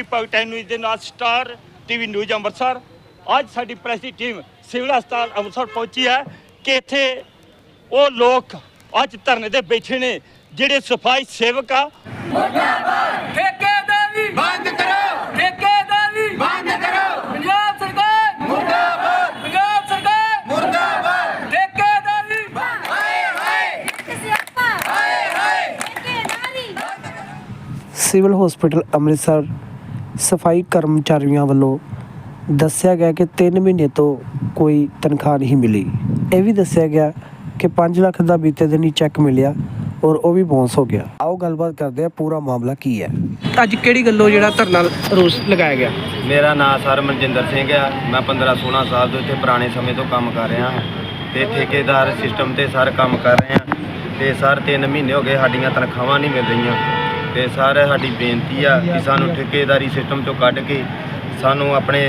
B ਭਗਤ news ਦੇ ਨਾਲ star TV news Amritsar. ਅੱਜ ਸਾਡੀ ਪ੍ਰੈਸ ਦੀ ਟੀਮ ਸਿਵਲ ਹਸਪਤਾਲ ਅੰਮ੍ਰਿਤਸਰ ਪਹੁੰਚੀ ਹੈ ਕਿ ਇੱਥੇ ਉਹ ਲੋਕ ਅੱਜ ਧਰਨੇ ਤੇ ਬੈਠੇ ਨੇ ਜਿਹੜੇ ਸਫ਼ਾਈ ਸੇਵਕ ਆ। ਠੇਕੇਦਾਰੀ ਬੰਦ ਕਰੋ! ਠੇਕੇਦਾਰੀ ਬੰਦ ਕਰੋ! ਪੰਜਾਬ ਸਰਕਾਰ! ਮੁਰਦਾਬਾਦ! ਪੰਜਾਬ ਸਰਕਾਰ! ਮੁਰਦਾਬਾਦ! ਠੇਕੇਦਾਰੀ ਹਾਏ ਹਾਏ! ਹਾਏ ਹਾਏ! ਸਿਵਲ ਹਸਪੀਟਲ ਅੰਮ੍ਰਿਤਸਰ ਸਫ਼ਾਈ ਕਰਮਚਾਰੀਆਂ ਵੱਲੋਂ ਦੱਸਿਆ ਗਿਆ ਕਿ 3 ਮਹੀਨੇ ਤੋਂ ਕੋਈ ਤਨਖਾਹ ਨਹੀਂ ਮਿਲੀ। ਇਹ ਵੀ ਦੱਸਿਆ ਗਿਆ ਕਿ 5 ਲੱਖ ਦਾ ਬੀਤੇ ਦਿਨ ਹੀ ਚੈੱਕ ਮਿਲਿਆ ਔਰ ਉਹ ਵੀ ਬਾਉਂਸ ਹੋ ਗਿਆ। ਆਓ ਗੱਲਬਾਤ ਕਰਦੇ ਆ ਪੂਰਾ ਮਾਮਲਾ ਕੀ ਹੈ? ਅੱਜ ਕਿਹੜੀ ਗੱਲੋਂ ਜਿਹੜਾ ਧਰਨਾ ਰੋਸ ਲਗਾਇਆ ਗਿਆ? ਮੇਰਾ ਨਾਮ ਸਰ ਮਨਜਿੰਦਰ ਸਿੰਘ ਆ। ਮੈਂ 15 16 ਸਾਲ ਤੋਂ ਇੱਥੇ ਪੁਰਾਣੇ ਸਮੇਂ ਤੋਂ ਕੰਮ ਕਰ ਰਿਹਾ ਹਾਂ ਤੇ ਠੇਕੇਦਾਰ ਸਿਸਟਮ ਤੇ ਸਰ ਕੰਮ ਕਰ ਰਹੇ ਹਾਂ। ਤੇ ਸਰ 3 ਮਹੀਨੇ ਹੋ ਗਏ ਸਾਡੀਆਂ ਤਨਖਾਹਾਂ ਨਹੀਂ ਮਿਲ ਰਹੀਆਂ। ਤੇ ਸਰ, ਸਾਡੀ ਬੇਨਤੀ ਆ ਕਿ ਸਾਨੂੰ ਠੇਕੇਦਾਰੀ ਸਿਸਟਮ ਚੋਂ ਕੱਢ ਕੇ ਸਾਨੂੰ ਆਪਣੇ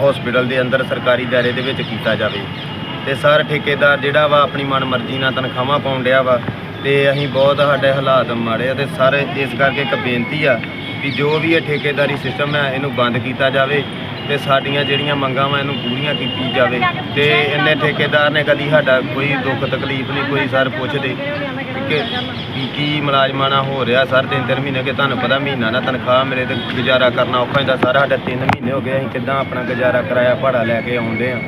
ਹਸਪੀਟਲ ਦੇ ਅੰਦਰ ਸਰਕਾਰੀ ਦਾਇਰੇ ਦੇ ਵਿੱਚ ਕੀਤਾ ਜਾਵੇ। ਤੇ ਸਰ, ਠੇਕੇਦਾਰ ਜਿਹੜਾ ਵਾ ਆਪਣੀ ਮਨਮਰਜ਼ੀ ਨਾਲ ਤਨਖਾਹਾਂ ਪਾਉਣ ਡਿਆ ਵਾ ਤੇ ਅਸੀਂ ਬਹੁਤ ਸਾਡੇ ਹਾਲਾਤ ਮਾੜੇ ਆ ਤੇ ਸਰ, ਇਸ ਕਰਕੇ ਇੱਕ ਬੇਨਤੀ ਆ ਕਿ ਜੋ ਵੀ ਇਹ ਠੇਕੇਦਾਰੀ ਸਿਸਟਮ ਹੈ ਇਹਨੂੰ ਬੰਦ ਕੀਤਾ ਜਾਵੇ ਤੇ ਸਾਡੀਆਂ ਜਿਹੜੀਆਂ ਮੰਗਾਂ ਵਾ, ਇਹਨੂੰ ਪੂਰੀਆਂ ਕੀਤੀ ਜਾਵੇ ਤੇ ਇੰਨੇ ਠੇਕੇਦਾਰ ਨੇ ਕਦੀ ਸਾਡਾ ਕੋਈ ਦੁੱਖ ਤਕਲੀਫ ਨਹੀਂ, ਕੋਈ ਸਰ ਪੁੱਛਦੇ। ਕਿ ਕੀ ਕੀ ਮੁਲਾਜ਼ਮਾਂ ਨਾਲ ਹੋ ਰਿਹਾ ਸਰ? ਤਿੰਨ ਤਿੰਨ ਮਹੀਨੇ ਕੇ ਤੁਹਾਨੂੰ ਪਤਾ ਮਹੀਨਾ ਨਾ ਤਨਖਾਹ ਮੇਰੇ ਤੇ ਗੁਜ਼ਾਰਾ ਕਰਨਾ ਔਖਾ ਹੁੰਦਾ ਸਾਰਾ। ਸਾਡਾ ਤਿੰਨ ਮਹੀਨੇ ਹੋ ਗਏ, ਅਸੀਂ ਕਿੱਦਾਂ ਆਪਣਾ ਗੁਜ਼ਾਰਾ ਕਰਾਇਆ, ਭਾੜਾ ਲੈ ਕੇ ਆਉਂਦੇ ਆ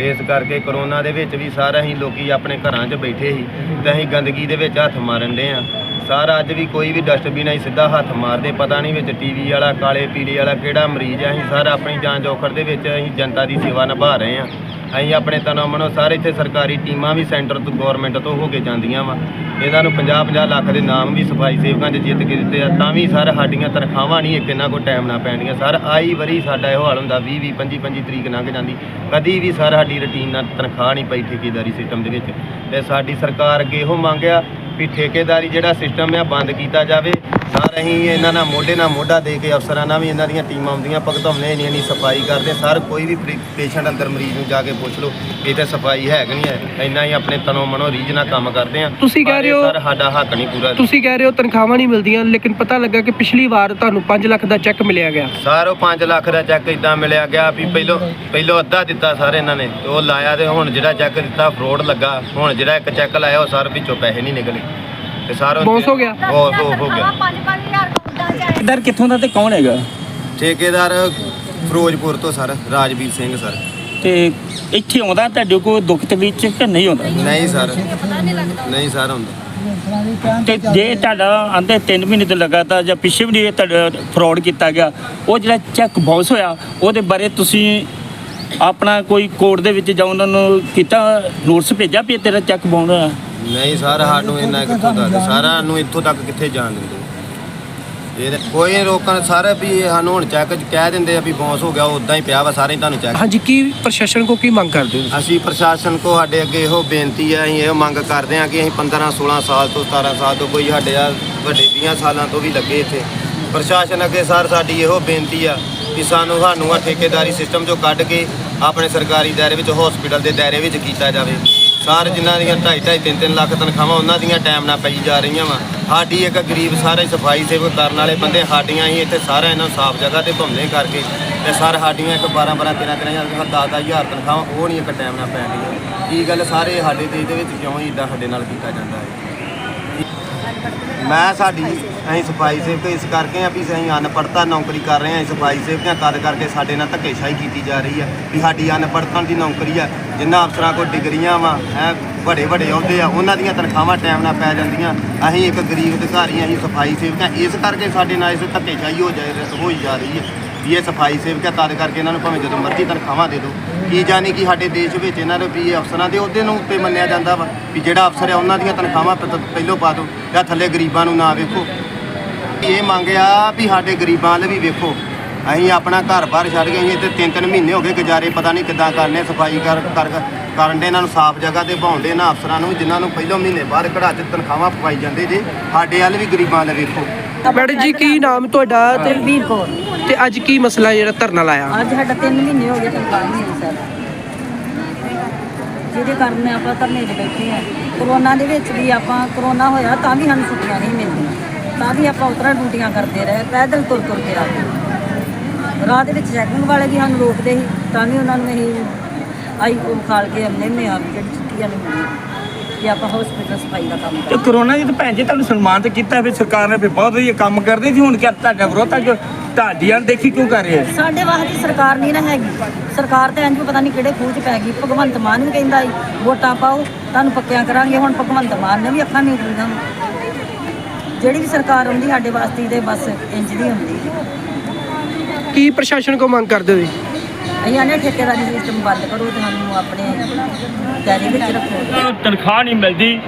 ਇਸ ਕਰਕੇ ਕਰੋਨਾ ਦੇ ਵਿੱਚ ਵੀ ਸਾਰਾ ਅਸੀਂ ਲੋਕੀ ਆਪਣੇ ਘਰਾਂ 'ਚ ਬੈਠੇ ਸੀ ਤੇ ਅਸੀਂ ਗੰਦਗੀ ਦੇ ਵਿੱਚ ਹੱਥ ਮਾਰਨ ਦੇ ਆ ਸਾਰਾ ਅੱਜ ਵੀ ਕੋਈ ਵੀ ਡਸਟਬਿਨ ਅਸੀਂ ਸਿੱਧਾ ਹੱਥ ਮਾਰਦੇ, ਪਤਾ ਨਹੀਂ ਵਿੱਚ ਟੀਵੀ ਵਾਲਾ, ਕਾਲੇ ਪੀਲੇ ਵਾਲਾ ਕਿਹੜਾ ਮਰੀਜ਼ ਆ, ਅਸੀਂ ਸਾਰਾ ਆਪਣੀ ਜਾਨ ਜੋਖਰ ਦੇ ਵਿੱਚ ਅਸੀਂ ਜਨਤਾ ਦੀ ਸੇਵਾ ਨਿਭਾ ਰਹੇ ਆ ਅਸੀਂ ਆਪਣੇ ਤਨੋਂ ਮਨੋਂ ਸਾਰੇ ਇੱਥੇ ਸਰਕਾਰੀ ਟੀਮਾਂ ਵੀ ਸੈਂਟਰ ਤੋਂ ਗਵਰਨਮੈਂਟ ਤੋਂ ਹੋ ਕੇ ਜਾਂਦੀਆਂ ਵਾ। ਇਹਨਾਂ ਨੂੰ 50 50 ਲੱਖ ਦੇ ਨਾਮ ਵੀ ਸਫ਼ਾਈ ਸੇਵਕਾਂ 'ਚ ਜਿੱਤ ਕੇ ਦਿੱਤੇ ਆ, ਤਾਂ ਵੀ ਸਰ ਸਾਡੀਆਂ ਤਨਖਾਹਾਂ ਨਹੀਂ, ਇੱਕ ਇਹਨਾਂ ਕੋਲ ਟਾਈਮ ਨਾ ਪੈਣੀਆਂ ਸਰ, ਆਈ ਵਾਰੀ ਸਾਡਾ ਇਹੋ ਹਾਲ ਹੁੰਦਾ 20 20 25 25 ਤਰੀਕ ਲੰਘ ਜਾਂਦੀ। ਕਦੀ ਵੀ ਸਰ ਸਾਡੀ ਰੁਟੀਨ ਨਾਲ ਤਨਖਾਹ ਨਹੀਂ ਪਈ ਠੇਕੇਦਾਰੀ ਸਿਸਟਮ ਦੇ ਵਿੱਚ। ਤੇ ਸਾਡੀ ਸਰਕਾਰ ਅੱਗੇ ਇਹੋ ਮੰਗਿਆ ਵੀ ਠੇਕੇਦਾਰੀ ਜਿਹੜਾ ਸਿਸਟਮ ਆ, ਬੰਦ ਕੀਤਾ ਜਾਵੇ। ਸਰ ਅਸੀਂ ਇਹਨਾਂ ਨਾਲ ਮੋਢੇ ਨਾਲ ਮੋਢਾ ਦੇ ਕੇ ਅਫਸਰਾਂ ਨਾਲ ਵੀ ਇਹਨਾਂ ਦੀਆਂ ਟੀਮਾਂ ਆਉਂਦੀਆਂ। ਭਗਤਮਨੇ ਨਹੀਂ ਨਹੀਂ ਸਫ਼ਾਈ ਕਰਦੇ। ਸਰ ਕੋਈ ਵੀ ਪੇਸ਼ੈਂਟ ਅੰਦਰ ਮਰੀਜ਼ ਨੂੰ ਜਾ ਕੇ ਪੁੱਛ ਲਓ ਕਿ ਤੇ ਸਫ਼ਾਈ ਹੈ ਕਿ ਨਹੀਂ ਹੈ? ਇੰਨਾ ਹੀ ਆਪਣੇ ਤਨੋਂ ਮਨੋਂ ਰੀਝ ਨਾਲ ਕੰਮ ਕਰਦੇ ਆ ਤੁਸੀਂ ਕਹਿ ਰਹੇ ਹੋ- ਸਰ ਸਾਡਾ ਹੱਕ ਨਹੀਂ ਪੂਰਾ। ਤੁਸੀਂ ਕਹਿ ਰਹੇ ਹੋ ਤਨਖਾਹਾਂ ਨਹੀਂ ਮਿਲਦੀਆਂ ਲੇਕਿਨ ਪਤਾ ਲੱਗਾ ਕਿ ਪਿਛਲੀ ਵਾਰ ਤੁਹਾਨੂੰ 5 ਲੱਖ ਦਾ ਚੈੱਕ ਮਿਲਿਆ ਗਿਆ। ਸਰ ਉਹ 5 ਲੱਖ ਦਾ ਚੈੱਕ ਇਦਾਂ ਮਿਲਿਆ ਗਿਆ ਵੀ ਪਹਿਲੋਂ ਪਹਿਲੋਂ ਅੱਧਾ ਦਿੱਤਾ ਸਰ ਇਹਨਾਂ ਨੇ। ਤੇ ਉਹ ਲਾਇਆ ਤੇ ਹੁਣ ਜਿਹੜਾ ਚੈੱਕ ਦਿੱਤਾ ਫਰੋਡ ਲੱਗਾ। ਹੁਣ ਜਿਹੜਾ ਇੱਕ ਚੈੱਕ ਲਾਇਆ ਉਹ ਸਰ ਵਿੱਚੋਂ ਪੈਸੇ ਨਹੀਂ ਨਿਕਲੇ। ਤੇ ਸਰ Bounce ਹੋ ਗਿਆ? ਬਹੁਤ ਹੋ ਗਿਆ। 5-5000 ਕਬੂਤਰ ਚਾਹੀਦਾ ਦਰ ਕਿੱਥੋਂ ਦਾ ਤੇ ਕੌਣ ਹੈਗਾ? ਠੇਕੇਦਾਰ ਫਿਰੋਜ਼ਪੁਰ ਤੋਂ ਸਰ ਰਾਜਵੀਰ ਸਿੰਘ ਸਰ। ਤੇ ਇੱਥੇ ਆਉਂਦਾ ਤੁਹਾਡੇ ਕੋਲ ਦੁੱਖ ਤਕਲੀਫ ਚ ਕਿ ਨਹੀਂ ਆਉਂਦਾ? ਨਹੀਂ ਸਰ ਨਹੀਂ ਸਰ ਹੁੰਦਾ ਤੇ ਜੇ ਤੁਹਾਡਾ ਆਂਦੇ 3 ਮਹੀਨੇ ਤੋਂ ਲਗਾਤਾਰ ਜਾਂ ਪਿੱਛੇ ਵੀ ਨਹੀਂ ਤੁਹਾਡਾ ਫਰਾਡ ਕੀਤਾ ਗਿਆ ਉਹ ਜਿਹੜਾ ਚੈੱਕ ਬਾਉਂਸ ਹੋਇਆ ਉਹਦੇ ਬਾਰੇ ਤੁਸੀਂ ਆਪਣਾ ਕੋਈ ਕੋਰਟ ਦੇ ਵਿੱਚ ਜਾਂ ਉਹਨਾਂ ਨੂੰ ਕੀਤਾ ਨੋਟਿਸ ਭੇਜਿਆ ਵੀ ਇਹ ਤੇਰਾ ਚੈੱਕ ਹੋਇਆ? ਨਹੀਂ ਸਰ ਸਾਨੂੰ ਇੰਨਾ ਕਿੱਥੋਂ ਤੱਕ ਸਾਰਾ ਨੂੰ ਇੱਥੋਂ ਤੱਕ ਕਿੱਥੇ ਜਾਣ ਦਿੰਦੇ ਇਹ ਤਾਂ ਕੋਈ ਰੋਕਣ ਸਾਰੇ ਵੀ ਇਹ ਸਾਨੂੰ ਹੁਣ ਚੈੱਕ ਕਹਿ ਦਿੰਦੇ ਆ ਵੀ ਬੌਂਸ ਹੋ ਗਿਆ ਉਦਾਂ ਹੀ ਪਿਆ ਵਾ ਸਾਰੇ ਤੁਹਾਨੂੰ ਚੈੱਕ ਹਾਂਜੀ ਕੀ ਪ੍ਰਸ਼ਾਸਨ ਕੋ ਕੀ ਮੰਗ ਕਰਦੇ ਹੋ ਅਸੀਂ ਪ੍ਰਸ਼ਾਸਨ ਕੋ ਸਾਡੇ ਅੱਗੇ ਇਹੋ ਬੇਨਤੀ ਹੈ ਅਸੀਂ ਇਹ ਮੰਗ ਕਰਦੇ ਹਾਂ ਕਿ ਅਸੀਂ 15 16 ਸਾਲ ਤੋਂ 17 ਸਾਲ ਤੋਂ ਕੋਈ ਸਾਡੇ ਆ ਵੱਡੇ 20 ਸਾਲਾਂ ਤੋਂ ਵੀ ਲੱਗੇ ਇੱਥੇ। ਪ੍ਰਸ਼ਾਸਨ ਅੱਗੇ ਸਰ ਸਾਡੀ ਇਹੋ ਬੇਨਤੀ ਆ ਕਿ ਸਾਨੂੰ ਸਾਨੂੰ ਆ ਠੇਕੇਦਾਰੀ ਸਿਸਟਮ ਚੋਂ ਕੱਢ ਕੇ ਆਪਣੇ ਸਰਕਾਰੀ ਦਾਇਰੇ ਵਿੱਚ ਹਸਪੀਟਲ ਦੇ ਦਾਇਰੇ ਵਿੱਚ ਕੀਤਾ ਜਾਵੇ। ਸਰ ਜਿਨ੍ਹਾਂ ਦੀਆਂ 2.5 2.5 3 3 ਲੱਖ ਤਨਖਾਹਾਂ, ਉਹਨਾਂ ਦੀਆਂ ਟਾਈਮ ਨਾਲ ਪਈ ਜਾ ਰਹੀਆਂ ਵਾ। ਸਾਡੀ ਇੱਕ ਗਰੀਬ ਸਾਰੇ ਸਫ਼ਾਈ ਸੇਵਕ ਕਰਨ ਵਾਲੇ ਬੰਦੇ, ਸਾਡੀਆਂ ਹੀ ਇੱਥੇ ਸਾਰਾ ਇਹਨਾਂ ਨੂੰ ਸਾਫ਼ ਜਗ੍ਹਾ ਤੇ ਭੰਮਲੇ ਕਰਕੇ ਤੇ ਸਰ ਸਾਡੀਆਂ ਇੱਕ 12 12 13 13 ਹਜ਼ਾਰ 10 10 ਹਜ਼ਾਰ ਤਨਖਾਹਾਂ, ਉਹ ਨਹੀਂ ਇੱਕ ਟਾਈਮ ਨਾਲ ਪੈਣੀਆਂ ਕੀ ਗੱਲ ਸਾਰੇ ਸਾਡੇ ਦੇਸ਼ ਦੇ ਵਿੱਚ ਕਿਉਂ ਇਦਾਂ ਸਾਡੇ ਨਾਲ ਕੀਤਾ ਜਾਂਦਾ ਹੈ? ਮੈਂ ਸਾਡੀ ਅਸੀਂ ਸਫ਼ਾਈ ਸੇਵਕ ਇਸ ਕਰਕੇ ਆ ਵੀ ਅਸੀਂ ਅਨਪੜ੍ਹਤਾ ਨੌਕਰੀ ਕਰ ਰਹੇ ਹਾਂ ਅਸੀਂ ਸਫ਼ਾਈ ਸੇਵਕਾਂ ਤਦ ਕਰਕੇ ਸਾਡੇ ਨਾਲ ਧੱਕੇਸ਼ਾਹੀ ਕੀਤੀ ਜਾ ਰਹੀ ਹੈ ਵੀ ਸਾਡੀ ਅਨਪੜ੍ਹਤਾ ਦੀ ਨੌਕਰੀ ਆ ਜਿਨ੍ਹਾਂ ਅਫਸਰਾਂ ਕੋਲ ਡਿਗਰੀਆਂ ਵਾ ਹੈ ਵੱਡੇ ਵੱਡੇ ਅਹੁਦੇ ਆ ਉਹਨਾਂ ਦੀਆਂ ਤਨਖਾਹਾਂ ਟਾਈਮ ਨਾਲ ਪੈ ਜਾਂਦੀਆਂ ਅਸੀਂ ਇੱਕ ਗਰੀਬ ਅਧਿਕਾਰੀ ਹਾਂ, ਅਸੀਂ ਸਫ਼ਾਈ ਸੇਵਕਾਂ ਇਸ ਕਰਕੇ ਸਾਡੇ ਨਾਲ ਇਸ ਧੱਕੇਸ਼ਾਹੀ ਹੋ ਜਾ ਹੋਈ ਜਾ ਰਹੀ ਹੈ। ਵੀ ਇਹ ਸਫ਼ਾਈ ਸੇਵਕ ਹੈ ਤਦ ਕਰਕੇ ਇਹਨਾਂ ਨੂੰ ਭਾਵੇਂ ਜਦੋਂ ਮਰਜ਼ੀ ਤਨਖਾਹਾਂ ਦੇ ਦਿਓ। ਕੀ ਜਾਣੀ ਕਿ ਸਾਡੇ ਦੇਸ਼ ਵਿੱਚ ਇਹਨਾਂ ਦੇ ਵੀ ਅਫਸਰਾਂ ਦੇ ਉਹਦੇ ਨੂੰ ਉੱਤੇ ਮੰਨਿਆ ਜਾਂਦਾ ਵਾ ਵੀ ਜਿਹੜਾ ਅਫਸਰ ਹੈ ਉਹਨਾਂ ਦੀਆਂ ਤਨਖਾਹਾਂ ਪ- ਪਹਿਲੋਂ ਪਾ ਦਿਓ ਜਾਂ ਥੱਲੇ ਗਰੀਬਾਂ ਨੂੰ ਨਾ ਵੇਖੋ। ਇਹ ਮੰਗਿਆ ਵੀ ਸਾਡੇ ਗਰੀਬਾਂ ਵੱਲ ਵੀ ਵੇਖੋ। ਅਸੀਂ ਆਪਣਾ ਘਰ-ਬਾਰ ਛੱਡ ਕੇ ਅਸੀਂ ਇੱਥੇ ਤਿੰਨ ਤਿੰਨ ਮਹੀਨੇ ਹੋ ਗਏ ਗੁਜ਼ਾਰੇ ਪਤਾ ਨਹੀਂ ਕਿੱਦਾਂ ਕਰਨੇ, ਸਫ਼ਾਈ ਕਰ ਕਰ, ਕਰਨ ਦੇ ਇਹਨਾਂ ਨੂੰ ਸਾਫ਼ ਜਗ੍ਹਾ ਤੇ ਭਾਉਂਦੇ ਨਾ ਅਫਸਰਾਂ ਨੂੰ ਜਿਨ੍ਹਾਂ ਨੂੰ ਪਹਿਲੋਂ ਮਹੀਨੇ ਬਾਹਰ ਕਢਾ ਚ ਤਨਖਾਹਾਂ ਪਵਾਈ ਜਾਂਦੇ ਜੇ, ਸਾਡੇ ਵੱਲ ਵੀ ਗਰੀਬਾਂ ਵੱਲ ਵੇਖੋ। ਮੈਡਮ ਜੀ ਕੀ ਨਾਮ ਤੁਹਾਡਾ ਤੇ ਵੀਰ ਤੇ ਅੱਜ ਕੀ ਮਸਲਾ ਜਿਹੜਾ ਧਰਨਾ ਲਾਇਆ? ਅੱਜ ਸਾਡਾ 3 ਮਹੀਨੇ ਹੋ ਗਏ ਤਨਖਾਹ ਨਹੀਂ ਮਿਲੀ ਸਰ। ਜਿਹਦੇ ਕਾਰਨ ਆਪਾਂ ਧਰਨੇ 'ਤੇ ਬੈਠੇ ਆ ਕਰੋਨਾ ਦੇ ਵਿੱਚ ਵੀ ਆਪਾਂ ਕਰੋਨਾ ਹੋਇਆ ਤਾਂ ਵੀ ਸਾਨੂੰ ਛੁੱਟੀਆਂ ਨਹੀਂ ਮਿਲਦੀਆਂ। ਤਾਂ ਵੀ ਆਪਾਂ ਉਤਰਾ ਡਿਊਟੀਆਂ ਕਰਦੇ ਰਹੇ ਪੈਦਲ ਤੁਰ ਤੁਰ ਕੇ ਆ ਗਏ। ਰਾਹ ਦੇ ਵਿੱਚ ਚੈਕਿੰਗ ਵਾਲੇ ਵੀ ਸਾਨੂੰ ਰੋਕਦੇ ਸੀ ਤਾਂ ਵੀ ਉਹਨਾਂ ਨੂੰ ਅਸੀਂ ਆਈ ਖਾਲ ਕੇ ਆਉਂਦੇ ਨੇ ਆ ਜਿਹੜੀ ਛੁੱਟੀਆਂ ਨਹੀਂ ਹੁੰਦੀਆਂ ਕਿ ਆਪਾਂ ਹਸਪੀਟਲ ਸਫ਼ਾਈ ਦਾ ਕੰਮ ਤੇ ਕਰੀਏ ਕਰੋਨਾ ਜੀ ਤਾਂ ਭੈਣ ਜੀ ਤੁਹਾਨੂੰ ਸਨਮਾਨ ਤੇ ਕੀਤਾ ਵੀ ਸਰਕਾਰ ਨੇ ਵੀ ਬਹੁਤ ਵਧੀਆ ਕੰਮ ਕਰਦੇ ਸੀ ਹੁਣ ਕਿ ਤੁਹਾਡਾ ਵਿਰੋਧ ਤੱਕ ਤੁਹਾਡੀਆਂ ਦੇਖੀ ਕਿਉਂ ਕਰ ਰਹੇ ਆ? ਸਾਡੇ ਵਾਸਤੇ ਸਰਕਾਰ ਨਹੀਂ ਨਾ ਹੈਗੀ। ਸਰਕਾਰ ਤੇ ਇੰਜ ਪਤਾ ਨਹੀਂ ਕਿਹੜੇ ਖੂਹ 'ਚ ਪੈ ਗਈ। ਭਗਵੰਤ ਮਾਨ ਵੀ ਕਹਿੰਦਾ ਸੀ ਵੋਟਾਂ ਪਾਓ ਤੁਹਾਨੂੰ ਪੱਕਿਆਂ ਕਰਾਂਗੇ। ਹੁਣ ਭਗਵੰਤ ਮਾਨ ਨੇ ਵੀ ਅੱਖਾਂ ਨਹੀਂ ਖੁੱਲੀਆਂ ਜਿਹੜੀ ਵੀ ਸਰਕਾਰ ਆਉਂਦੀ ਸਾਡੇ ਵਾਸਤੇ ਤੇ ਬਸ ਇੰਜ ਦੀ ਹੁੰਦੀ। ਕੀ ਪ੍ਰਸ਼ਾਸਨ ਕੋ ਮੰਗ ਕਰਦੇ ਹੋ ਜੀ ਅਸੀਂ ਆਨੇ ਠੇਕੇਦਾਰੀ ਸਿਸਟਮ ਬੰਦ ਕਰੋ ਤੇ ਸਾਨੂੰ ਆਪਣੇ ਦਾਇਰੇ ਵਿੱਚ ਰੱਖੋ। ਨੂੰ ਤਨਖਾਹ ਨਹੀਂ ਮਿਲਦੀ।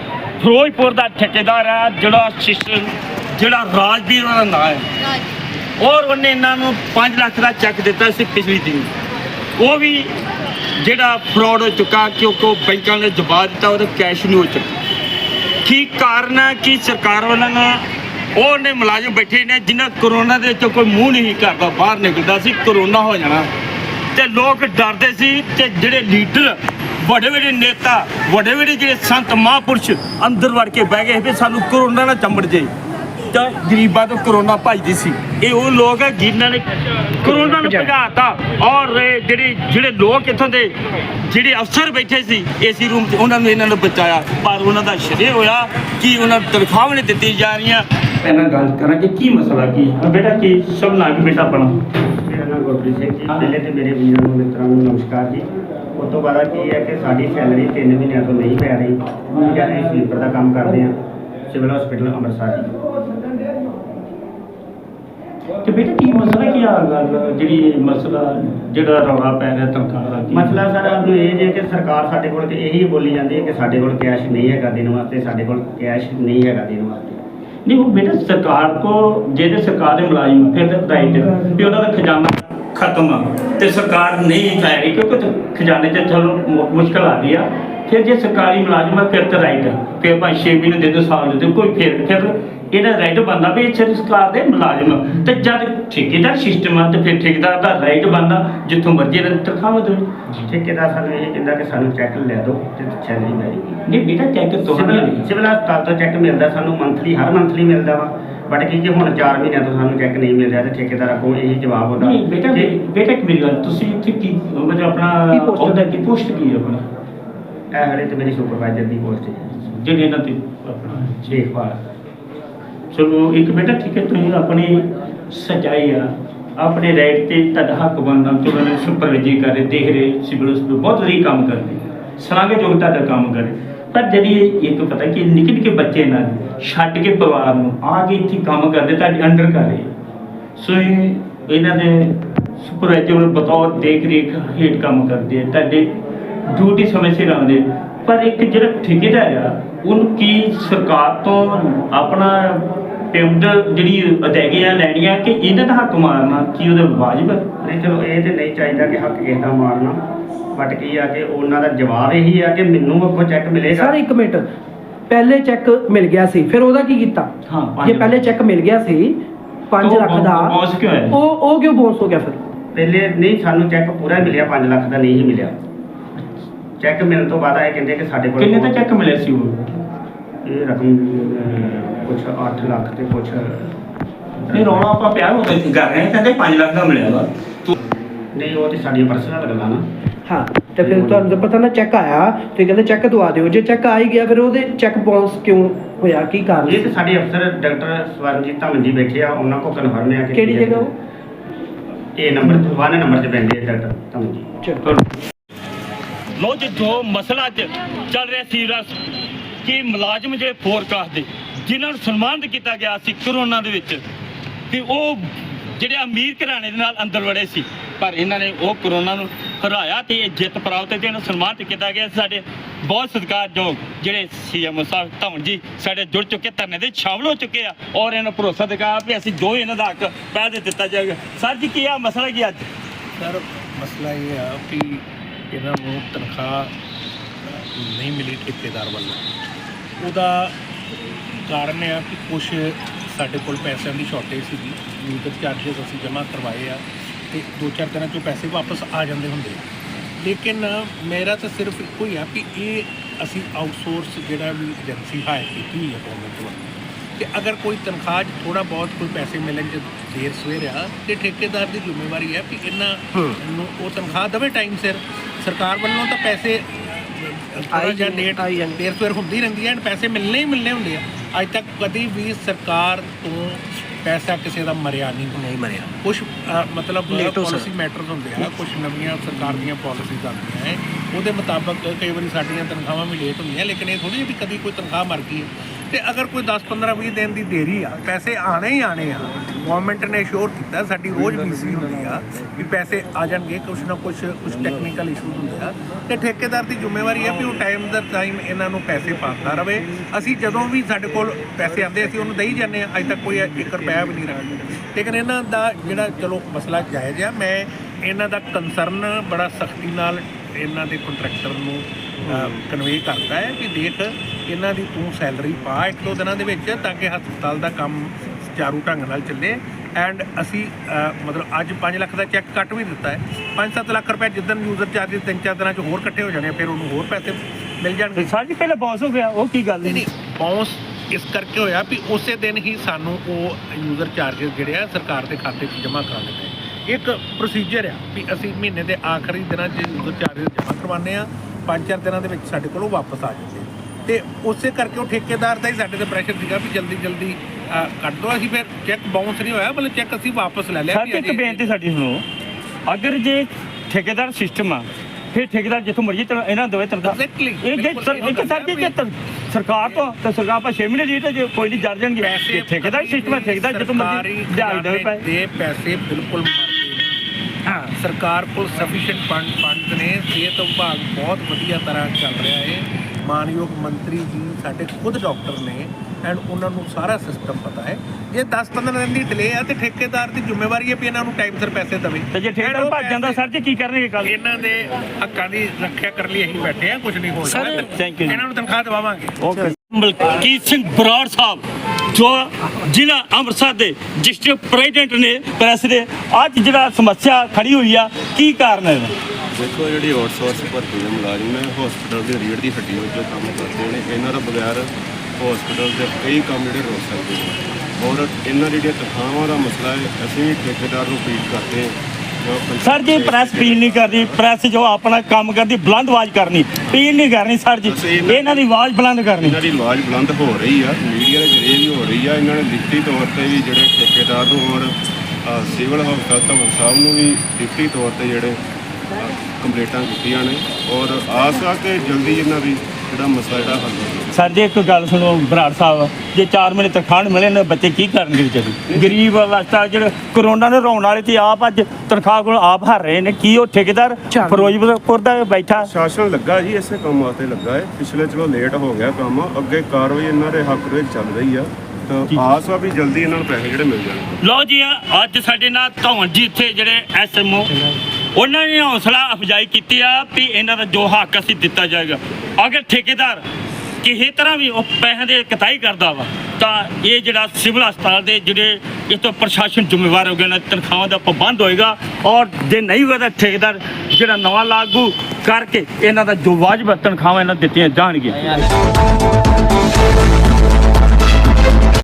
ਫਿਰੋਜ਼ਪੁਰ ਦਾ ਠੇਕੇਦਾਰ ਹੈ ਜਿਹੜਾ ਸਿਸਟਰ ਜਿਹੜਾ ਰਾਜਵੀਰ ਉਹਦਾ ਨਾਂ ਹੈ। ਔਰ ਉਹਨੇ ਇਹਨਾਂ ਨੂੰ 5 ਲੱਖ ਦਾ ਚੈੱਕ ਦਿੱਤਾ ਸੀ ਪਿਛਲੀ ਦਿਨ। ਉਹ ਵੀ ਜਿਹੜਾ ਫਰਾਡ ਹੋ ਚੁੱਕਾ ਕਿਉਂਕਿ ਉਹ ਬੈਂਕਾਂ ਨੇ ਜਵਾਬ ਦਿੱਤਾ ਉਹਦਾ ਕੈਸ਼ ਨਹੀਂ ਹੋ ਚੁੱਕਾ। ਕੀ ਕਾਰਨ ਹੈ ਕਿ ਸਰਕਾਰ ਵੱਲੋਂ ਨਾ ਉਹ ਨੇ ਮੁਲਾਜ਼ਮ ਬੈਠੇ ਨੇ ਜਿਨ੍ਹਾਂ ਕਰੋਨਾ ਦੇ ਵਿੱਚੋਂ ਕੋਈ ਮੂੰਹ ਨਹੀਂ ਕਰਦਾ ਬਾਹਰ ਨਿਕਲਦਾ ਸੀ ਕਰੋਨਾ ਹੋ ਜਾਣਾ। ਤੇ ਲੋਕ ਡਰਦੇ ਸੀ ਤੇ ਜਿਹੜੇ ਲੀਡਰ ਵੱਡੇ ਵੱਡੇ ਨੇਤਾ ਵੱਡੇ ਵੱਡੇ ਜਿਹੜੇ ਸੰਤ ਮਹਾਂਪੁਰਸ਼ ਅੰਦਰ ਵੜ ਕੇ ਬਹਿ ਗਏ ਵੀ ਸਾਨੂੰ ਕਰੋਨਾ ਨਾ ਚੰਬੜ ਜੇ ਤਾਂ ਗਰੀਬਾਂ ਤੋਂ ਕਰੋਨਾ ਭਜਦੀ ਸੀ। ਇਹ ਉਹ ਲੋਕ ਹੈ ਜਿਨ੍ਹਾਂ ਨੇ ਕਰੋਨਾ ਨੂੰ ਭਜਾਤਾ। ਔਰ ਜਿਹੜੇ ਜਿਹੜੇ ਲੋਕ ਇੱਥੋਂ ਦੇ ਜਿਹੜੇ ਅਫਸਰ ਬੈਠੇ ਸੀ ਏਸੀ ਰੂਮ 'ਚ ਉਹਨਾਂ ਨੂੰ ਇਹਨਾਂ ਨੇ ਬਚਾਇਆ। ਪਰ ਉਹਨਾਂ ਦਾ ਸ਼ਰੇ ਹੋਇਆ ਕਿ ਉਹਨਾਂ ਨੂੰ ਤਨਖਾਹਾਂ ਨਹੀਂ ਦਿੱਤੀ ਜਾ ਰਹੀਆਂ। ਪਹਿਲਾਂ ਗੱਲ ਕਰਾਂਗੇ ਕੀ ਮਸਲਾ ਕੀ ਬੇਟਾ ਕੀ ਸਭ ਨਾਲ ਬੇਟਾ ਆਪਣਾ? ਨਾਮ ਗੁਰਪ੍ਰੀਤ ਸਿੰਘ ਜੀ ਪਹਿਲੇ ਤੇ ਮੇਰੇ ਵੀਰਾਂ ਨੂੰ ਮਿੱਤਰਾਂ ਨੂੰ ਨਮਸਕਾਰ ਜੀ। ਉਸ ਤੋਂ ਬਾਅਦ ਕੀ ਹੈ ਕਿ ਸਾਡੀ ਸੈਲਰੀ 3 ਮਹੀਨਿਆਂ ਤੋਂ ਨਹੀਂ ਪੈ ਰਹੀ। ਜਾਂ ਅਸੀਂ ਸਲੀਪਰ ਦਾ ਕੰਮ ਕਰਦੇ ਹਾਂ ਸਿਵਲ ਹਸਪੀਟਲ ਅੰਮ੍ਰਿਤਸਰ ਜੀ। ਤੇ ਬੇਟਾ ਕੀ ਮਸਲਾ ਕੀ ਆ ਗੱਲ ਜਿਹੜੀ ਮਸਲਾ ਜਿਹੜਾ ਰੌਲਾ ਪੈ ਰਿਹਾ ਤਨਖਾਹ ਦਾ ਕੀ ਮਸਲਾ ਸਰ ਨੂੰ ਇਹ ਜੇ ਕਿ ਸਰਕਾਰ ਸਾਡੇ ਕੋਲ ਤੇ ਇਹੀ ਬੋਲੀ ਜਾਂਦੀ ਹੈ ਕਿ ਸਾਡੇ ਕੋਲ ਕੈਸ਼ ਨਹੀਂ ਹੈਗਾ ਦੇਣ ਵਾਸਤੇ ਸਾਡੇ ਕੋਲ ਕੈਸ਼ ਨਹੀਂ ਹੈਗਾ ਦੇਣ ਵਾਸਤੇ। ਨਹੀਂ ਉਹ ਬੇਟਾ ਸਰਕਾਰ ਕੋ ਜਿਹਦੇ ਸਰਕਾਰ ਦੇ ਮੁਲਾਜ਼ਮ ਫਿਰ ਰਾਈਟ ਵੀ ਉਹਨਾਂ ਦਾ ਖਜ਼ਾਨਾ ਖਤਮ ਤੇ ਸਰਕਾਰ ਨਹੀਂ ਲੈ ਰਹੀ ਕਿਉਂਕਿ ਖਜ਼ਾਨੇ 'ਚ ਮੁ- ਮੁਸ਼ਕਲ ਆ ਰਹੀ ਆ। ਫਿਰ ਜੇ ਸਰਕਾਰੀ ਮੁਲਾਜ਼ਮ ਆ ਫਿਰ ਤਾਂ ਰਾਈਟ ਫਿਰ ਭਾਵੇਂ 6 ਮਹੀਨੇ ਦੇ ਦੋ ਸਾਲ ਦੇ ਦਿਓ, ਕੋਈ ਫਿਰ ਫਿਰ ਇਹਦਾ ਰਾਈਟ ਬਣਦਾ ਵੀ ਇਹ ਸਰਕਾਰ ਦੇ ਮੁਲਾਜ਼ਮ। ਤੇ ਜਦ ਠੇਕੇਦਾਰ ਸਿਸਟਮ ਆ ਤੇ ਫਿਰ ਠੇਕੇਦਾਰ ਦਾ ਰਾਈਟ ਬਣਦਾ ਜਿੱਥੋਂ ਮਰਜ਼ੀ ਇਹਨਾਂ ਦੀ ਤਨਖਾਹ ਦੇ ਠੇਕੇਦਾਰ ਸਾਨੂੰ ਇਹ ਕਹਿੰਦਾ ਕਿ ਸਾਨੂੰ ਚੈੱਕ ਲੈ ਦਿਓ ਤੇ ਸੈਲਰੀ ਮਿਲ ਜੇਗੀ ਨਹੀਂ ਬੇਟਾ ਚੈੱਕ ਤੋਂ ਸਿਵਲ ਹਸਪਤਾਲ ਤੋਂ ਚੈੱਕ ਮਿਲਦਾ ਸਾਨੂੰ ਮੰਥਲੀ ਹਰ ਮੰਥਲੀ ਮਿਲਦਾ ਵਾ। ਬਟ ਕੀ ਕਿ ਹੁਣ 4 ਮਹੀਨਿਆਂ ਤੋਂ ਸਾਨੂੰ ਚੈੱਕ ਨਹੀਂ ਮਿਲ ਰਿਹਾ ਤੇ ਠੇਕੇਦਾਰ ਕੋਲ ਇਹੀ ਜਵਾਬ ਹੁੰਦਾ। ਨਹੀਂ ਬੇਟਾ ਕਿ ਬੇਟਾ ਇੱਕ ਮੇਰੀ ਗੱਲ ਤੁਸੀਂ ਇੱਥੇ ਕੀ ਮਤਲਬ ਆਪਣਾ ਕੀ post ਉਹਦਾ ਕੀ ਪੋਸਟ ਕੀ ਹੈ ਆਪਣਾ? ਇਹ ਹਲੇ ਤੇ ਮੇਰੀ ਸੁਪਰਵਾਈਜ਼ਰ ਦੀ ਪੋਸਟ ਹੈ। ਜਿਹੜੇ ਇਹਨਾਂ ਤੇ ਆਪਣਾ ਦੇਖਭਾਲ ਚਲੋ ਇੱਕ ਬੇਟਾ ਠੀਕ ਹੈ ਤੁਸੀਂ ਆਪਣੀ ਸਚਾਈ ਆ। ਆਪਣੇ ਰਾਈਟ ਤੇ ਤੁਹਾਡਾ ਹੱਕ ਬਣਦਾ ਚਲੋ ਨੇ ਸੁਪਰਵਾਈਜ਼ੀ ਕਰ ਰਹੇ ਦੇਖ ਰਹੇ ਸਿਵਲ ਹਸਪਤਾਲ ਬਹੁਤ ਵਧੀਆ ਕੰਮ ਕਰਦੇ ਸਲਾਘੇ ਜੋ ਤੁਹਾਡਾ ਕੰਮ ਕਰੇ ਪਰ ਜਿਹੜੀ ਇਹ ਤੋਂ ਪਤਾ ਕਿ ਨਿੱਕੇ ਨਿੱਕੇ ਬੱਚੇ ਨਾਲ ਛੱਡ ਕੇ ਪਰਿਵਾਰ ਨੂੰ ਆ ਕੇ ਇੱਥੇ ਕੰਮ ਕਰਦੇ ਤੁਹਾਡੇ ਅੰਡਰ ਕਰ ਰਹੇ। ਸੋ ਇਹ ਇਹਨਾਂ ਦੇ ਸੁਪਰਵਾਈਜ਼ਰ ਬਤੌਰ ਦੇਖ ਰੇਖ ਹੇਠ ਕੰਮ ਕਰਦੇ ਆ ਤੁਹਾਡੇ ਡਿਊਟੀ ਸਮੇਂ ਸਿਰ ਆਉਂਦੇ ਪਰ ਇੱਕ ਜਿਹੜਾ ਠੇਕੇਦਾਰ ਆ ਉਹਨੂੰ ਕੀ ਸਰਕਾਰ ਤੋਂ ਆਪਣਾ ਪੇਮੈਂਟ ਜਿਹੜੀ ਅਦਾਇਗੀਆਂ ਲੈਣੀਆਂ ਕਿ ਇਹਨਾਂ ਦਾ ਹੱਕ ਮਾਰਨਾ ਕੀ ਉਹਦਾ ਵਾਜਬ ਹੈ ਨਹੀਂ ਚਲੋ ਇਹ ਤੇ ਨਹੀਂ ਚਾਹੀਦਾ ਕਿ ਹੱਕ ਕਿਸੇ ਦਾ ਮਾਰਨਾ। ਬਟ ਕੀ ਆ ਕਿ ਉਹਨਾਂ ਦਾ ਜਵਾਬ ਇਹੀ ਆ ਕਿ ਮੈਨੂੰ ਅੱਗੋਂ ਚੈੱਕ ਮਿਲੇਗਾ। ਸਰ ਇੱਕ ਮਿੰਟ। ਪਹਿਲੇ ਚੈੱਕ ਮਿਲ ਗਿਆ ਸੀ। ਫਿਰ ਉਹਦਾ ਕੀ ਕੀਤਾ? ਹਾਂ, ਜੇ ਪਹਿਲੇ ਚੈੱਕ ਮਿਲ ਗਿਆ ਸੀ 5 ਤਾਂ ਲੱਖ ਦਾ। bounce ਕਿਉਂ ਹੋਇਆ? ਉਹ ਉਹ ਕਿਉਂ ਬੌਂਸ ਹੋ ਗਿਆ ਫਿਰ? ਪਹਿਲੇ ਨਹੀਂ ਸਾਨੂੰ ਚੈੱਕ ਪੂਰਾ ਮਿਲਿਆ 5 ਲੱਖ ਦਾ ਨਹੀਂ ਮਿਲਿਆ। ਚੈੱਕ ਮਿਲਣ ਤੋਂ ਬਾਅਦ ਇਹ ਕਹਿੰਦੇ ਕਿ ਸਾਡੇ ਕੋਲ ਕਿੰਨੇ ਦਾ ਚੈੱਕ ਮਿਲਿਆ ਸੀ ਉਹ? ਇਹ ਰਕਮ ਕੁਛ 8 ਲੱਖ ਤੇ ਕੁਛ ਨਹੀਂ ਰੌਲਾ ਆਪਾਂ ਪਿਆ ਉਹ ਕਰ ਰਹੇ ਕਹਿੰਦੇ 5 ਲੱਖ ਦਾ ਮਿਲਿਆ ਵਾ। ਤੂੰ ਨਹੀਂ ਉਹ ਤੇ ਸਾਡੀਆਂ ਪਰਸਨਲ ਗੱਲਾਂ ਨਾ। ਹਾਂ ਤੇ ਫਿਰ ਤੁਹਾਨੂੰ ਤਾਂ ਪਤਾ ਨਾ ਚੈੱਕ ਆਇਆ ਤੇ ਕਹਿੰਦੇ ਚੈੱਕ ਦਵਾ ਦਿਓ। ਜੇ ਚੈੱਕ ਆ ਹੀ ਗਿਆ ਫਿਰ ਉਹਦੇ ਚੈੱਕ ਬਾਉਂਸ ਕਿਉਂ ਹੋਇਆ? ਕੀ ਕਾਰਨ ਇਹ ਤੇ ਸਾਡੇ ਅਫਸਰ ਡਾਕਟਰ ਸਵਰਨਜੀਤ ਧਮਨ ਜੀ ਬੈਠੇ ਆ ਉਹਨਾਂ ਕੋਲ ਕਨਫਰਮ ਹੈ ਕਿ ਕਿਹੜੀ ਜਗ੍ਹਾ ਉਹ? ਇਹ ਨੰਬਰ 1 ਨੰਬਰ ਤੇ ਪੈਂਦੇ ਆ ਡਾਕਟਰ ਧਮਨ ਜੀ। ਚਲੋ। ਲੋ ਜੀ ਜੋ ਮਸਲਾ ਅੱਜ ਚੱਲ ਰਿਹਾ ਸੀ ਰਸ ਕਿ ਮੁਲਾਜ਼ਮ ਜਿਹੜੇ ਫੋਰਕਾਸਟ ਦੇ ਜਿਨ੍ਹਾਂ ਨੂੰ ਸਨਮਾਨਿਤ ਕੀਤਾ ਗਿਆ ਸੀ ਕਰੋਨਾ ਦੇ ਵਿੱਚ ਕਿ ਉਹ ਜਿਹੜੇ ਅਮੀਰ ਘਰਾਣੇ ਦੇ ਨਾਲ ਅੰਦਰ ਵੜੇ ਸੀ, ਪਰ ਇਹਨਾਂ ਨੇ ਉਹ ਕਰੋਨਾ ਨੂੰ ਹਰਾਇਆ ਤੇ ਇਹ ਜਿੱਤ ਪ੍ਰਾਪਤ ਤੇ ਇਹਨੂੰ ਸਨਮਾਨਿਤ ਕੀਤਾ ਗਿਆ ਸਾਡੇ ਬਹੁਤ ਸਤਿਕਾਰਯੋਗ ਜਿਹੜੇ ਸੀਐਮ ਸਾਹਿਬ, ਧਵਨ ਜੀ ਸਾਡੇ ਜੁੜ ਚੁੱਕੇ, ਧਰਨੇ ਦੇ ਸ਼ਾਮਲ ਹੋ ਚੁੱਕੇ ਆ ਔਰ ਇਹਨਾਂ ਭਰੋਸਾ ਦਿਖਾਇਆ ਵੀ ਅਸੀਂ ਜੋ ਇਹਨਾਂ ਦਾ ਹੱਕ ਪਹਿਲ ਦੇ ਦਿੱਤਾ ਜਾਏਗਾ ਸਰ ਜੀ, ਕੀ ਆ, ਮਸਲਾ ਕੀ ਅੱਜ? ਸਰ, ਮਸਲਾ ਇਹ ਆ ਕਿ ਇਹਨਾਂ ਨੂੰ ਤਨਖਾਹ ਨਹੀਂ ਮਿਲੀ ਠੇਕੇਦਾਰ ਵੱਲੋਂ। ਉਹਦਾ ਕਾਰਨ ਇਹ ਆ ਕਿ ਕੁਝ ਸਾਡੇ ਕੋਲ ਪੈਸਿਆਂ ਦੀ ਸ਼ਾਰਟੇਜ ਸੀਗੀ। ਲੀਗਲ ਚਾਰजेस ਅਸੀਂ ਜਮ੍ਹਾਂ ਕਰਵਾਏ ਆ ਤੇ ਦੋ ਚਾਰ ਦਿਨਾਂ 'ਚੋਂ ਪੈਸੇ ਵਾਪਸ ਆ ਜਾਂਦੇ ਹੁੰਦੇ ਲੇਕਿਨ ਮੇਰਾ ਤਾਂ ਸਿਰਫ ਇੱਕੋ ਹੀ ਆ ਕਿ ਇਹ ਅਸੀਂ ਆਊਟਸੋਰਸ ਜਿਹੜਾ ਵੀ ਏਜੰਸੀ ਹਾਇਰ ਕੀਤੀ ਹੈ ਗਵਰਨਮੈਂਟ ਵੱਲੋਂ। ਕਿ ਅਗਰ ਕੋਈ ਤਨਖਾਹ 'ਚ ਥੋੜਾ ਬਹੁਤ ਕੋਈ ਪੈਸੇ ਮਿਲਣ ਚ ਦੇਰ ਸਵੇਰ ਆ ਤੇ ਠੇਕੇਦਾਰ ਦੀ ਜ਼ਿੰਮੇਵਾਰੀ ਹੈ ਕਿ ਇਹਨਾਂ ਨੂੰ ਉਹ ਤਨਖਾਹ ਦੇਵੇ ਟਾਈਮ ਸਿਰ। ਸਰਕਾਰ ਵੱਲੋਂ ਤਾਂ ਪੈਸੇ ਆਈ ਜਾਂ ਲੇਟ ਦੇਰ ਸਵੇਰ ਹੁੰਦੀ ਰਹਿੰਦੀ ਹੈ and ਪੈਸੇ ਮਿਲਣੇ ਹੀ ਮਿਲਣੇ ਹੁੰਦੇ ਆ। ਅੱਜ ਤੱਕ ਕਦੀ ਵੀ ਸਰਕਾਰ ਤੋਂ ਪੈਸਾ ਕਿਸੇ ਦਾ ਮਰਿਆ ਨਹੀਂ ਨਹੀਂ ਮਰਿਆ। ਕੁਝ ਮਤਲਬ ਪਾਲਿਸੀ ਮੈਟਰਸ ਹੁੰਦੇ ਆ ਕੁਝ ਨਵੀਆਂ ਸਰਕਾਰ ਦੀਆਂ ਪਾਲਿਸੀਜ਼ ਆਉਂਦੀਆਂ ਹੈ ਉਹਦੇ ਮੁਤਾਬਕ ਕਈ ਵਾਰੀ ਸਾਡੀਆਂ ਤਨਖਾਹਾਂ ਵੀ ਲੇਟ ਹੁੰਦੀਆਂ ਲੇਕਿਨ ਇਹ ਥੋੜੀ ਵੀ ਕਦੀ ਕੋਈ ਤਨਖਾਹ ਮਰ ਗਈ। ਹੈ ਤੇ ਅਗਰ ਕੋਈ 10 15 20 ਦਿਨ ਦੀ ਦੇਰੀ ਆ, ਪੈਸੇ ਆਣੇ ਹੀ ਆਣੇ ਆ ਗਵਰਨਮੈਂਟ ਨੇ ਸ਼ੋਰ ਕੀਤਾ, ਸਾਡੀ ਰੋਜ਼ ਬੀਸੀ ਹੁੰਦੀ ਆ ਵੀ ਪੈਸੇ ਆ ਜਾਣਗੇ, ਕੁਛ ਨਾ ਕੁਛ ਕੁਛ ਟੈਕਨੀਕਲ ਇਸ਼ੂ ਹੁੰਦੇ ਆ। ਤੇ ਠੇਕੇਦਾਰ ਦੀ ਜ਼ਿੰਮੇਵਾਰੀ ਆ ਵੀ ਉਹ ਟਾਈਮ ਦਾ ਟਾਈਮ ਇਹਨਾਂ ਨੂੰ ਪੈਸੇ ਪਾਉਂਦਾ ਰਵੇ। ਅਸੀਂ ਜਦੋਂ ਵੀ ਸਾਡੇ ਕੋਲ ਪੈਸੇ ਆਉਂਦੇ, ਅਸੀਂ ਉਹਨੂੰ ਦੇਈ ਜਾਂਦੇ ਆ, ਅੱਜ ਤੱਕ ਕੋਈ 1 ਰੁਪਿਆ ਵੀ ਨਹੀਂ ਰਹਾ ਲੇਕਿਨ ਇਹਨਾਂ ਦਾ ਜਿਹੜਾ, ਚਲੋ ਮਸਲਾ ਜਾਇਜ਼ ਆ, ਮੈਂ ਇਹਨਾਂ ਦਾ ਕੰਸਰਨ ਬੜਾ ਸਖਤੀ ਨਾਲ ਇਹਨਾਂ ਦੇ ਕੰਟਰੈਕਟਰ ਨੂੰ ਕਨਵੇ ਕਰਦਾ ਹੈ ਕਿ ਦੇਖ ਇਹਨਾਂ ਦੀ ਤੂੰ ਸੈਲਰੀ ਪਾ ਇੱਕ ਦੋ ਦਿਨਾਂ ਦੇ ਵਿੱਚ ਤਾਂ ਕਿ ਹਸਪਤਾਲ ਦਾ ਕੰਮ ਚਾਰੂ ਢੰਗ ਨਾਲ ਚੱਲੇ। ਐਂਡ ਅਸੀਂ ਮਤਲਬ ਅੱਜ 5 ਲੱਖ ਦਾ ਚੈੱਕ ਕੱਟ ਵੀ ਦਿੱਤਾ ਹੈ। 5-7 ਲੱਖ ਰੁਪਏ ਜਿੱਦਨ ਯੂਜ਼ਰ ਚਾਰਜਿਸ ਤਿੰਨ ਚਾਰ ਦਿਨਾਂ 'ਚ ਹੋਰ ਇਕੱਠੇ ਹੋ ਜਾਣੇ ਫਿਰ ਉਹਨੂੰ ਹੋਰ ਪੈਸੇ ਮਿਲ ਜਾਣਗੇ। ਸਰ ਜੀ ਪਹਿਲਾਂ ਬੌਸ ਹੋ ਗਿਆ ਉਹ ਕੀ ਗੱਲ ਨਹੀਂ ਬੌਸ ਇਸ ਕਰਕੇ ਹੋਇਆ ਵੀ ਉਸੇ ਦਿਨ ਹੀ ਸਾਨੂੰ ਉਹ ਯੂਜ਼ਰ ਚਾਰਜਿਸ ਜਿਹੜੇ ਆ ਸਰਕਾਰ ਦੇ ਖਾਤੇ 'ਚ ਜਮ੍ਹਾਂ ਕਰਾ ਦਿੱਤੇ। ਇੱਕ ਪ੍ਰੋਸੀਜਰ ਆ ਵੀ ਅਸੀਂ ਮਹੀਨੇ ਦੇ ਆਖਰੀ ਦਿਨਾਂ 'ਚ ਯੂਜ਼ਰ ਚਾਰजेस ਜਮ੍ਹਾਂ ਕਰਵਾਉਂਦੇ ਆ ਪੰਜ ਚਾਰ ਦਿਨਾਂ ਦੇ ਵਿੱਚ ਸਾਡੇ ਕੋਲ ਉਹ ਵਾਪਸ ਆ ਜਾਂਦੇ। ਤੇ ਉਸੇ ਕਰਕੇ ਉਹ ਠੇਕੇਦਾਰ ਦਾ ਹੀ ਸਾਡੇ ਤੇ ਪ੍ਰੈਸ਼ਰ ਸੀਗਾ ਵੀ ਜਲਦੀ ਜਲਦੀ ਕੱਢ ਦੋ ਅਸੀਂ ਫਿਰ ਚੈੱਕ ਬਾਉਂਸ ਨਹੀਂ ਹੋਇਆ ਬਲਕਿ ਚੈੱਕ ਅਸੀਂ ਵਾਪਸ ਲੈ ਲਿਆ ਸਰ ਇੱਕ ਬੇਨਤੀ ਸਾਡੀ ਸੁਣੋ। ਅਗਰ ਜੇ ਠੇਕੇਦਾਰ ਸਿਸਟਮ ਆ ਫਿਰ ਠੇਕੇਦਾਰ ਜਿੱਥੋਂ ਮਰਜ਼ੀ ਇਹਨਾਂ ਦੇਵੇ Exactly, ਇਹ ਜੇ ਇੱਕ ਸਰ ਜੀ ਜੇ ਸਰਕਾਰ ਤੋਂ ਤੇ ਸਰਕਾਰ ਆਪਾਂ 6 ਮਹੀਨੇ ਤੇ ਕੋਈ ਨਹੀਂ ਜਰ ਜਾਣਗੇ। ਠੇਕੇਦਾਰ ਸਿਸਟਮ ਹੈ ਠੇਕੇਦਾਰ ਜਿੱਥੋਂ ਮਰਜ਼ੀ ਦੇ ਪੈਸੇ ਬਿਲਕੁਲ। ਹਾਂ ਸਰਕਾਰ ਕੋਲ ਸਫੀਸ਼ੀਐਂਟ ਫੰਡ ਫੰਡ ਨੇ ਸਿਹਤ ਵਿਭਾਗ ਬਹੁਤ ਵਧੀਆ ਤਰ੍ਹਾਂ ਚੱਲ ਰਿਹਾ ਹੈ ਮਾਨਯੋਗ ਮੰਤਰੀ ਜੀ ਸਾਡੇ ਖੁਦ ਡਾਕਟਰ ਨੇ ਐਂਡ ਉਹਨਾਂ ਨੂੰ ਸਾਰਾ ਸਿਸਟਮ ਪਤਾ ਹੈ ਜੇ 10-15 ਦਿਨ ਦੀ ਡਿਲੇ ਆ ਤੇ ਠੇਕੇਦਾਰ ਦੀ ਜ਼ਿੰਮੇਵਾਰੀ ਹੈ ਵੀ ਇਹਨਾਂ ਨੂੰ ਟਾਈਮ ਸਿਰ ਪੈਸੇ ਦੇਵੇ। ਤੇ ਜੇ ਠੇਕੇਦਾਰ ਭੱਜ ਜਾਂਦਾ ਸਰ ਜੀ ਕੀ ਕਰਨਗੇ ਕੱਲ ਇਹਨਾਂ ਦੇ ਹੱਕਾਂ ਦੀ ਰੱਖਿਆ ਕਰਨ ਲਈ ਅਸੀਂ ਬੈਠੇ ਆ ਕੁਝ ਨਹੀਂ ਹੋ Sir, thank you. ਇਹਨਾਂ ਨੂੰ ਤਨਖਾਹ ਦਵਾਵਾਂਗੇ। ਓਕੇ ਮਲਕੀਤ ਸਿੰਘ ਬਰਾੜ ਸਾਹਿਬ। ਜੋ ਜ਼ਿਲ੍ਹਾ ਅੰਮ੍ਰਿਤਸਰ ਦੇ ਡਿਸਟ੍ਰਿਕਟ ਪ੍ਰੈਜ਼ੀਡੈਂਟ ਨੇ ਪ੍ਰੈਸ ਦੇ, ਅੱਜ ਜਿਹੜਾ ਸਮੱਸਿਆ ਖੜੀ ਹੋਈ ਆ, ਕੀ ਕਾਰਨ ਹੈ ਇਹਦਾ? ਦੇਖੋ ਜਿਹੜੀ ਆਊਟਸੋਰਸ ਭਰਤੀ ਦੇ ਮੁਲਾਜ਼ਮ ਹੈ ਹਸਪੀਟਲ ਦੇ ਰੀੜ ਦੀ ਹੱਡੀ ਵਿੱਚ ਕੰਮ ਕਰਦੇ ਨੇ, ਇਹਨਾਂ ਦਾ ਬਗੈਰ ਹਸਪੀਟਲ ਦੇ ਕਈ ਕੰਮ ਜਿਹੜੇ ਰੋਕ ਸਕਦੇ ਨੇ ਔਰ ਇਹਨਾਂ ਜਿਹੜੀਆਂ ਤਨਖਾਹਾਂ ਦਾ ਮਸਲਾ ਹੈ, ਅਸੀਂ ਠੇਕੇਦਾਰ ਨੂੰ ਪੀਟ ਕਰਦੇ ਹਾਂ ਸਰ ਜੀ ਪ੍ਰੈਸ ਅਪੀਲ ਨਹੀਂ ਕਰਦੀ। ਪ੍ਰੈਸ ਜੋ ਆਪਣਾ ਕੰਮ ਕਰਦੀ ਬੁਲੰਦ ਆਵਾਜ਼ ਕਰਨੀ। ਅਪੀਲ ਨਹੀਂ ਕਰਨੀ ਸਰ ਜੀ। ਇਹਨਾਂ- ਦੀ ਆਵਾਜ਼ ਬੁਲੰਦ ਕਰਨੀ। ਇਹਨਾਂ ਦੀ ਆਵਾਜ਼ ਬੁਲੰਦ ਹੋ ਰਹੀ ਆ। ਮੀਡੀਆ ਦੇ ਜ਼ਰੀਏ ਵੀ ਹੋ ਰਹੀ ਆ। ਇਹਨਾਂ ਨੇ ਲਿਖਤੀ ਤੌਰ ਤੇ ਵੀ ਜਿਹੜੇ ਠੇਕੇਦਾਰ ਨੂੰ ਔਰ ਸਿਵਲ ਹਸਪਤਾਲ ਧਵਨ ਸਾਹਿਬ ਨੂੰ ਵੀ ਲਿਖਤੀ ਤੌਰ ਤੇ ਜਿਹੜੇ ਕੰਪਲੇਂਟਾਂ ਕੀਤੀਆਂ ਨੇ। ਔਰ ਆਸ ਆ ਕਿ ਜਲਦੀ ਇਹਨਾਂ ਦੀ ਜਿਹੜਾ ਮਸਲਾ ਜਿਹੜਾ ਹੱਲ ਹੋ ਸਰ ਜੀ ਇੱਕ ਗੱਲ ਸੁਣੋ ਬਰਾੜ ਸਾਹਿਬ ਜੇ 4 ਮਹੀਨੇ ਤਨਖਾਹ ਨਹੀਂ ਮਿਲੇ ਨਾ ਬੱਚੇ ਕੀ ਕਰਨਗੇ ਵਿਚਾਰੇ? ਗਰੀਬ ਅਵਸਥਾ ਜਿਹੜੇ ਕਰੋਨਾ ਨੇ ਰੋਣ ਵਾਲੇ ਤੇ ਆਪ ਅੱਜ ਤਨਖਾਹ ਕੋਲ ਆਪ ਹਾਰ ਰਹੇ ਨੇ। ਕੀ ਉਹ ਠੇਕੇਦਾਰ ਫਿਰੋਜ਼ਪੁਰ ਦਾ ਬੈਠਾ। ਸ਼ਾਸਨ ਲੱਗਾ ਜੀ ਇਸੇ ਕੰਮ ਵਾਸਤੇ ਲੱਗਾ ਹੈ। ਪਿਛਲੇ ਚਲੋ ਲੇਟ ਹੋ ਗਿਆ ਕੰਮ। ਅੱਗੇ ਕਾਰਵਾਈ ਇਹਨਾਂ ਦੇ ਹੱਕ ਵਿੱਚ ਚੱਲ ਰਹੀ ਆ। ਤਾਂ ਆਸ ਆ ਵੀ ਜਲਦੀ ਇਹਨਾਂ ਨੂੰ ਪੈਸੇ ਜਿਹੜੇ ਮਿਲ ਜਾਣਗੇ ਲਓ ਜੀ ਅੱਜ ਸਾਡੇ ਨਾਲ ਧੌਣ ਜੀ ਇੱਥੇ ਜਿਹੜੇ ਐਸਐਮਓ ਉਹਨਾਂ ਨੇ ਹੌਸਲਾ ਅਫਜਾਈ ਕੀਤੀ ਆ ਵੀ ਇਹਨਾਂ ਦਾ ਜੋ ਹੱਕ ਅਸੀਂ ਦਿੱਤਾ ਜਾਏਗਾ। ਅਗਰ ਠੇਕੇਦਾਰ ਕਿਸੇ ਤਰ੍ਹਾਂ ਵੀ ਉਹ ਪੈਸੇ ਦੇ ਕਤਾਈ ਕਰਦਾ ਵਾ, ਤਾਂ ਇਹ ਜਿਹੜਾ ਸਿਵਲ ਹਸਪਤਾਲ ਦੇ ਜਿਹੜੇ ਇਸ ਤੋਂ ਪ੍ਰਸ਼ਾਸਨ ਜ਼ਿੰਮੇਵਾਰ ਹੋ ਗਿਆ ਨਾ, ਤਨਖਾਹਾਂ ਦਾ ਪਾਬੰਦ ਹੋਏਗਾ ਔਰ ਜੇ ਨਹੀਂ ਹੋਇਆ ਤਾਂ ਠੇਕੇਦਾਰ ਜਿਹੜਾ ਨਵਾਂ ਲਾਗੂ ਕਰਕੇ ਇਹਨਾਂ ਦਾ ਜੋ ਵਾਜਬ ਤਨਖਾਹਾਂ ਇਹਨਾਂ ਦਿੱਤੀਆਂ ਜਾਣਗੀਆਂ।